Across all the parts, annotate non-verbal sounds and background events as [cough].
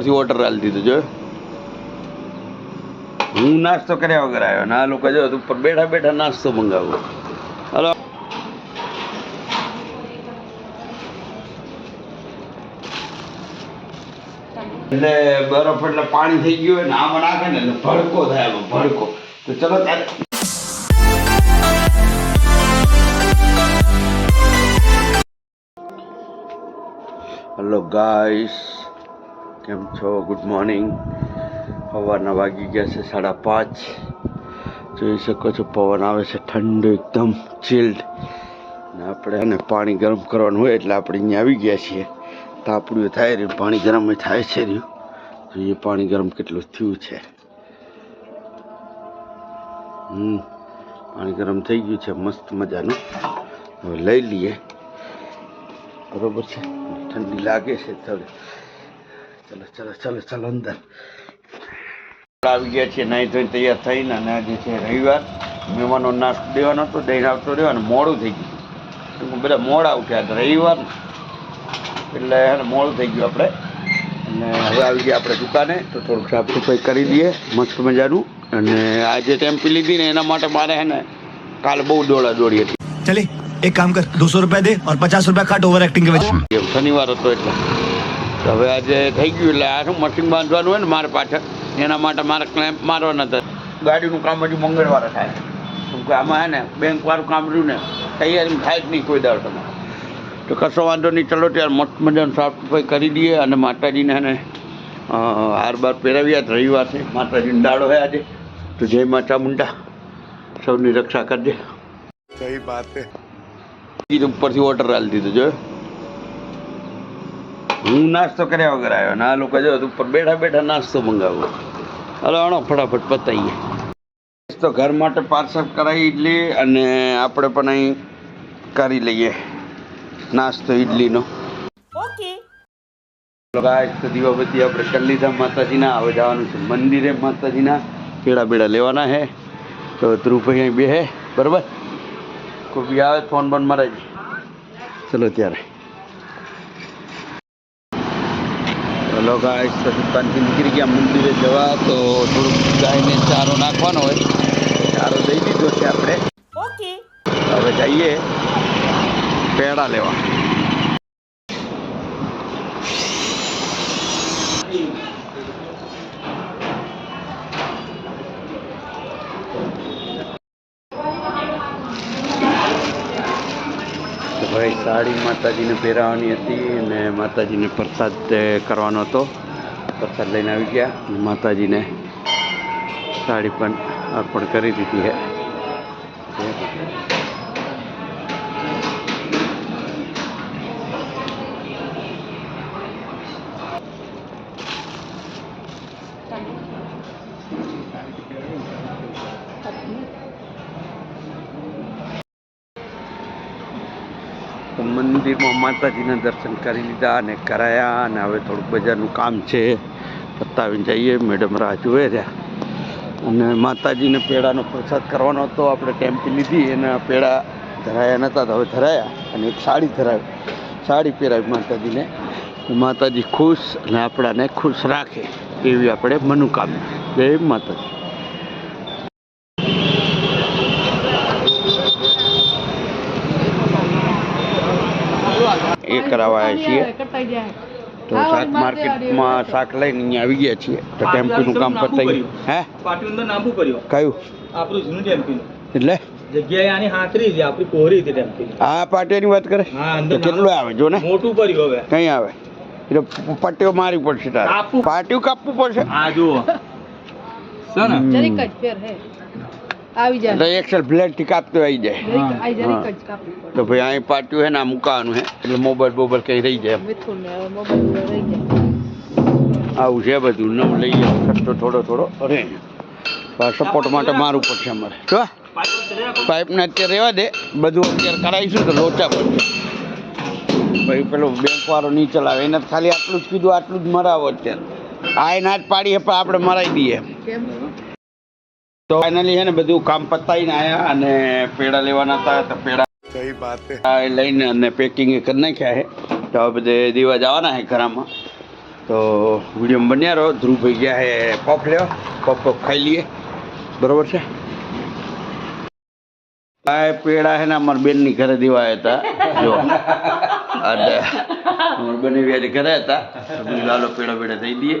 પછી ઓર્ડર આલી દીધો, જો. હું નાસ્તો કર્યા વગર આવ્યો ને લોકો જો ઉપર બેઠા બેઠા નાસ્તો મંગાવો. હલો. એટલે બરફ એટલે પાણી થઈ ગયું હોય ને આમાં નાખે ને એટલે ભડકો થાય ભડકો. તો ચલો ત્યારે હલો ગાઈસ કેમ છો? ગુડ મોર્નિંગ સવારના વાગી ગયા છે સાડા પાંચ. જોઈ શકો છો, પવન આવે છે ઠંડુ, એકદમ ચિલ્ડ ને આપણે એને પાણી ગરમ કરવાનું હોય એટલે આપણે અહીંયા આવી ગયા છીએ. તાપડું થાય રહ્યું, પાણી ગરમ થાય છે રહ્યું. જોઈએ પાણી ગરમ કેટલું થયું છે? હમ, પાણી ગરમ થઈ ગયું છે, મસ્ત મજાનું. હવે લઈ લઈએ. બરોબર છે? ઠંડી લાગે છે થોડી. ચલો ચલો ચલો ચલો અંદર. આવી ગયા છીએ નાહી ધોઈને તૈયાર થઈને અને આજે છે રવિવાર. મહેમાનો નાસ્તો દેવાનો હતો દહીં આવતો દેવાનો મોડું થઈ ગયું. બધા મોડા ઉઠ્યા હતા રવિવાર એટલે મોડું થઈ ગયું આપણે. અને હવે આવી ગયા આપણે દુકાને તો થોડુંક સાફ સફાઈ કરી દઈએ મસ્ત મજાનું. અને આજે ટેમ્પી લીધી ને એના માટે મારે હે ને કાલે બહુ દોડા દોડી હતી. ચલી એક કામ કર દોસો રૂપિયા દે ઓર પચાસ રૂપિયા કાટ ઓવર એક્ટિંગ કે શનિવાર હતો એટલે. હવે આજે થઈ ગયું એટલે આ શું મશીન બાંધવાનું હોય ને મારે પાછળ? એના માટે મારે ક્લેમ્પ મારવાના હતા. ગાડીનું કામ હજુ મંગળવારે થાય. કેમ કે આમાં હે ને બેંકવાળું કામ રહ્યું ને તૈયારી થાય જ નહીં કોઈ દાળ તમારે. તો કશો વાંધો નહીં ચલો ત્યારે મસ્ત મજાનું સાફ સફાઈ કરી દઈએ અને માતાજીને એને હાર બાર પહેરાવ્યા જ રવિવાર છે માતાજીને દાડો હે આજે. તો જય માતા મુંડા. સૌની રક્ષા કરજે. કઈ વાત ઉપરથી ઓર્ડર આલી દીધો જોયો? હું નાસ્તો કર્યા વગર આવ્યો ને આ લોકો જો ઉપર બેઠા બેઠા નાસ્તો મંગાવો. હલો આણો ફટાફટ પતાવીએ તો ઘર માટે પાર્સલ કરાવી ઇડલી અને આપણે પણ અહીં કરી લઈએ નાસ્તો ઇડલીનો ઓકે. ગાઈસ તો દીવાબત્તી આપણે કલ્લીધામ માતાજીના હવે જવાનું છે મંદિરે. માતાજીના પેડા બેડા લેવાના હે. તો ધ્રુવભાઈ અહીં બે હે બરાબર? કોઈ બી આવે ફોન બંધ મારા ચલો ત્યારે. હલો ગાઈસ તો નીકળી ગયા મંદિરે જવા તો થોડુંક ગાયને ચારો નાખવાનો હોય. ચારો દઈ દીધો છે આપણે. ઓકે હવે જઈએ. પેડા લેવા તો ભાઈ સાડી માતાજીને પહેરાવવાની હતી અને માતાજીને પ્રસાદ કરવાનો હતો. પ્રસાદ લઈને આવી ગયા માતાજીને સાડી પણ અર્પણ કરી દીધી છે મંદિરમાં માતાજીના દર્શન કરી લીધા અને કરાયા અને હવે થોડુંક બજારનું કામ છે. પતાવીને જઈએ. મેડમ રાહ જોઈ રહ્યા. અને માતાજીને પેડાનો પ્રસાદ કરવાનો હતો. આપણે ટેમ્પી લીધી એના પેડા ધરાયા નહોતા તો હવે ધરાયા અને એક સાડી ધરાવી. સાડી પહેરાવી માતાજીને. માતાજી ખુશ અને આપણાને ખુશ રાખે એવી આપણે મનોકામના. જય માતાજી. એ કરાવાયા છીએ. તો શાક માર્કેટમાં શાક લઈને અહીંયા આવી ગયા છીએ. તો ટેમ્પીનું કામ પતાવી હે? પાટીનું નામું કર્યું. કયું? આપણું જૂનું ટેમ્પીનું. એટલે? જગ્યાએ આની હાથરી છે આપણી કોહરી હતી ટેમ્પીની. આ પાટિયાની વાત કરે? હા, અંદર કેટલું આવે? જો ને મોટું કર્યું હવે. કઈ આવે? એટલે પટ્ટીઓ મારી પડશે તારે. કાપવું. પાટિયું કાપવું પડશે? આ જુઓ. [laughs] છે જરીક જ ફેર હે. આવી જાય. એટલે એક્સેલ બ્લેડથી કાપતો આવી જાય. હા, હા. તો ભાઈ અહીં પાટ્યું હે ને આ મૂકાવાનું હે. એટલે મોબાઈલ બોબાઈલ કઈ રહી જાય ને આવું છે બધું. નવ લઈએ સસ્તો થોડો થોડો. અરે. સપોર્ટ માટે મારું પડશે અમારે. જો. પાઇપને અત્યારે રહેવા દે. બધું અત્યારે કરાવીશું તો લોચા પડશે. ભાઈ પેલો બેંક વાળો નહીં ચલાવે. એને ખાલી આટલું જ કીધું આટલું જ મરાવો અત્યારે. આ એના જ પાડીએ પણ આપણે મરાવી દઈએ. કેમ? તો ફાઇનલી હે ને બધું કામ પતાવીને આવ્યા અને પેડા લેવાના હતા તો પેડા સહી વાત લઈને અને પેકિંગ કરી નાખ્યા છે. તો બધે દીવા જવાના છે ઘરમાં. તો વીડિયો બન્યા રહો. ધ્રુવભાઈ ગયા હે પફ લેવા. પફ પફ ખાઈ લઈએ. બરોબર છે? આ પેડા હે ને અમારા બેનની ઘરે દીવા હતા. જો. અને અમારા બેન વ્યાજે ઘરે હતા. લાલો પેડા પેડા દઈ દઈએ.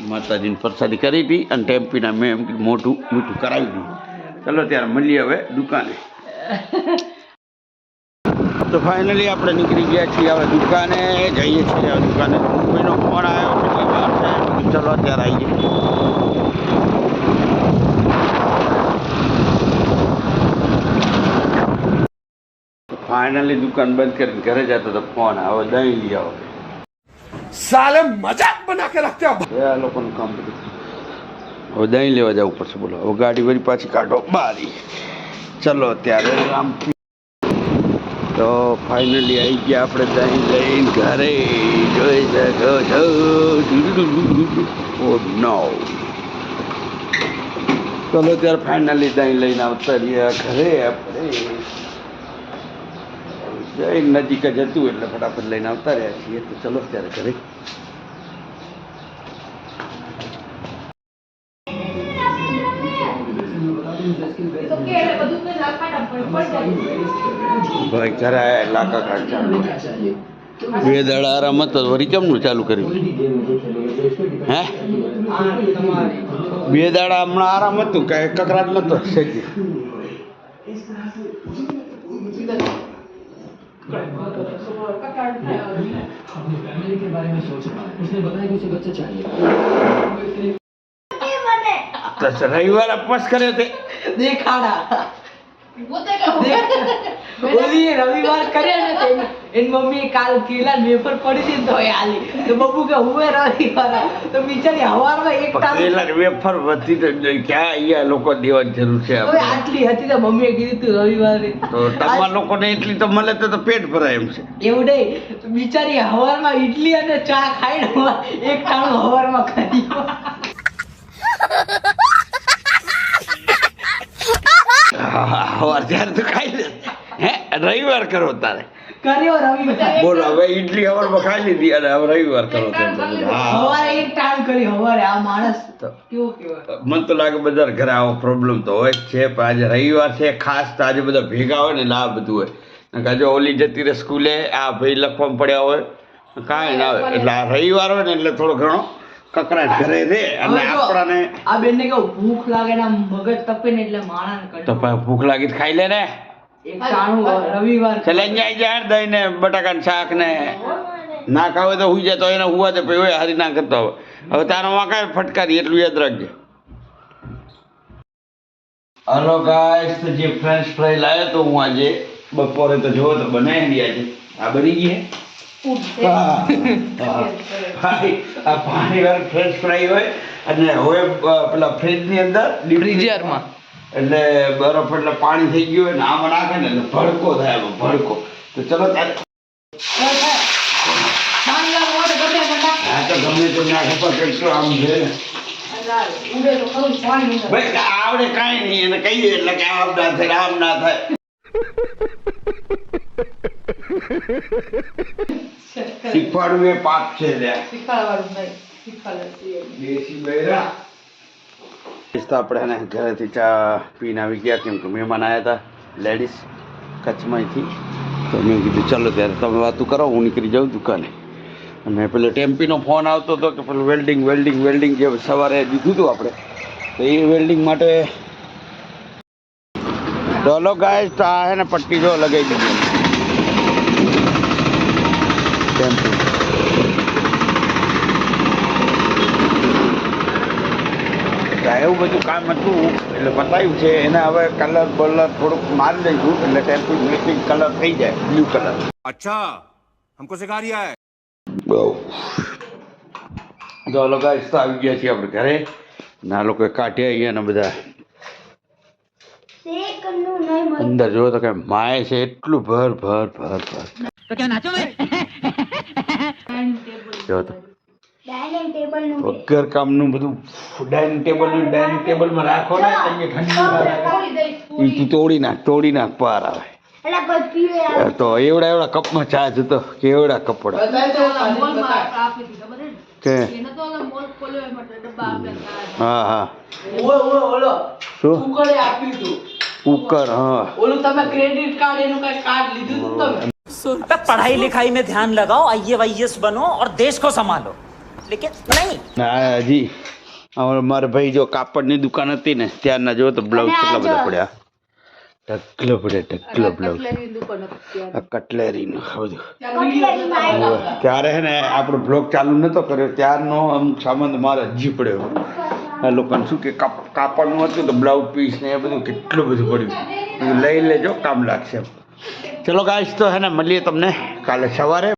માતાજીની પ્રસાદી કરી હતી અને ટેમ્પીના મેં એમ મોટું મીઠું કરાવી દીધું ચલો ત્યારે મળીએ હવે દુકાને. તો ફાઇનલી આપણે નીકળી ગયા છીએ હવે દુકાને, જઈએ છીએ હવે દુકાને. મુંબઈનો ફોન આવ્યો કેટલી વાર છે ચલો અત્યારે આવીએ. ફાઇનલી દુકાન બંધ કરીને ઘરે જતો તો ફોન આવે, દહીં લઈ આવો. સાલે મજાક બના કે રખતે આ લોકોનું કામ બધું હવે દહીં લેવા જવું પડશે બોલો. હવે ગાડી વળી પાછી કાઢો. બારી. ચલો અત્યારે રામ તો ફાઇનલી આવી ગયા આપણે દહીં લઈને ઘરે. જોઈ શકો છો. Oh, ઓ નો ચલો ત્યારે ફાઇનલી દહીં લઈને આવતા રહ્યા ઘરે આપણે. જઈ નજીક જ હતું એટલે ફટાફટ લઈને આવતા રહ્યા છીએ. તો ચલો ત્યારે ઘરે. ભાઈ ઘરે આયા લાકા કાઢ ચાલુ બે દાડા આરામ હતો વળી કેમનું ચાલુ કર્યું? હે? બે દાડા હમણાં આરામ હતું કે કકરાટ નતો શેકી. તો રવિવાર અપવાસ કર્યો તે. દેખાડા. ઓલી રવિવાર કર્યા ને તે એની મમ્મી કાલ કેલા વેફર પડી હતી તો આલી. તો બબુ કે હુએ રવિવાર તો બિચારી હવારમાં એક વેફર વધી તો ક્યાં અહીંયા લોકો દેવાની જરૂર છે હવે આપણે આટલી હતી તો મમ્મીએ કીધું તું રવિવારે. તો તમારા લોકોને એટલી તો મળે તો પેટ ભરાય એમ છે. એવું નહીં. બિચારી હવારમાં ઈડલી અને ચા ખાઈને એક ટાણું હવારમાં ખાઈ સવાર ત્યારે તો ખાઈ લે. હે રવિવાર કરો તારે. કર્યો રવિવાર. બોલો હવે ઈડલી સવારમાં ખાઈ લીધી અને હવે રવિવાર કરો એક હવારે આ માણસ કેવો કેવો મને તો લાગે બધા ઘરે આવો પ્રોબ્લેમ તો હોય છે પણ આજે રવિવાર છે ખાસ તો આજે બધા ભેગા હોય ને એટલે બધું હોય. કાજો આજે ઓલી જતી રહે સ્કૂલે આ ભાઈ લખવામાં પડ્યા હોય કાંઈ ના આવે એટલે આ રવિવાર હોય ને એટલે થોડો ઘણો કકરાટ ઘરે રહે અને હવે આ બેનને કેવું ભૂખ લાગે ને મગજ તપે ને એટલે માણસ કરે તો ભૂખ લાગી તો ખાઈ લે ને. એક ટાણું રવિવાર. ચલે જાય જાય દહીં ને બટાકાનું શાક ને. ના ખાવે તો હુઈ જાય તો એને હુવા દે પછી હારી ના કરતો હવે હવે તારો વાંકાય ફટકારી એટલું યાદ રાખજે. હલો ગાઈસ તો જે ફ્રેન્ચ ફ્રાઈ લાવ્યો તો હું આજે બપોરે તો જોવો તો બનાવી આજે. આ બની ગઈ પાણી વાળી ફ્રેશ ફ્રાય હોય અને હવે પેલા ફ્રીજની અંદર ફ્રીઝરમાં એટલે બરફ એટલે પાણી થઈ ગયું હોય ને આમાં નાખે ને એટલે ભડકો થાય આમાં, ભડકો. તો ચલો તારે તો ગમે તો તો આમ છે ને. આવડે કાંઈ નહીં, એને કહીએ એટલે કે આમ ના થાય આમ ના થાય. શીખવાડવું એ પાપ છે દેશી બૈરા. તો આપણે એને ઘરેથી ચા પીને આવી ગયા કેમ કે મહેમાન આવ્યા હતા લેડીઝ કચ્છમાંથી. તો મેં કીધું ચાલો ત્યારે તમે વાતું કરો હું નીકળી જાઉં દુકાને. અને પેલો ટેમ્પીનો ફોન આવતો હતો કે પેલું વેલ્ડિંગ વેલ્ડિંગ વેલ્ડિંગ જે સવારે દીધું હતું આપણે. તો એ વેલ્ડિંગ માટે ડોલો ગાય તો આ હે ને પટ્ટી જો લગાવી દીધી. ટેમ્પો એવું બધું કામ હતું એટલે બતાવ્યું છે. એને હવે કલર બલર થોડુંક મારી દઈશું એટલે ટેમ્પો મેચિંગ કલર થઈ જાય બ્લુ કલર અચ્છા હમકો સિખા રહ્યા હે તો લગાવીશ તો આવી ગયા છીએ આપણે ઘરે. ના લોકો કાઢ્યા ગયા ને બધા. અંદર જો તો કે માય છે એટલું ભર ભર ભર ભર. તો ક્યાં નાચો જો તો. વગર કામનું બધું ડાઇનિંગ ટેબલનું ડાઇનિંગ ટેબલમાં રાખો ને તમને ઠંડી તું તોડી નાખ તોડી નાખ પાર આવે. તો એવડા એવડા કપમાં ચા જતો કેવડા કપડા. કે? ડબ્બા આપ્યા હતા. હા હા. શું? કુકર હા. ઓલું તમે ક્રેડિટ કાર્ડ એનું કઈ કાર્ડ લીધું તમે? अबे पढ़ाई लिखाई में ध्यान लगाओ आईएएस बनो और देश को संभालो लेकिन नहीं ના હજી અમારે મારા ભાઈ જો કાપડની દુકાન હતી ને ત્યારના જો તો બ્લાઉઝ અને આ કેટલા બધા જો. પડ્યા ઢગલો પડે ઢગલો બ્લાઉઝ કટલેરીની દુકાન હતી આ કટલેરીનું આ બધું ત્યાં video હતા. ત્યારે હે ને આપણો બ્લોગ ચાલુ નતો કર્યો ત્યારનો અમુક સામાન મારે હજી પડ્યો આ લોકોને શું કે કાપ કાપડનું હતું તો બ્લાઉઝ પીસ ને એ બધું કેટલું બધું પડ્યું બધું લઈ લેજો કામ લાગશે એમ ચલો ગાઈસ તો હે ને મળીએ તમને કાલે સવારે.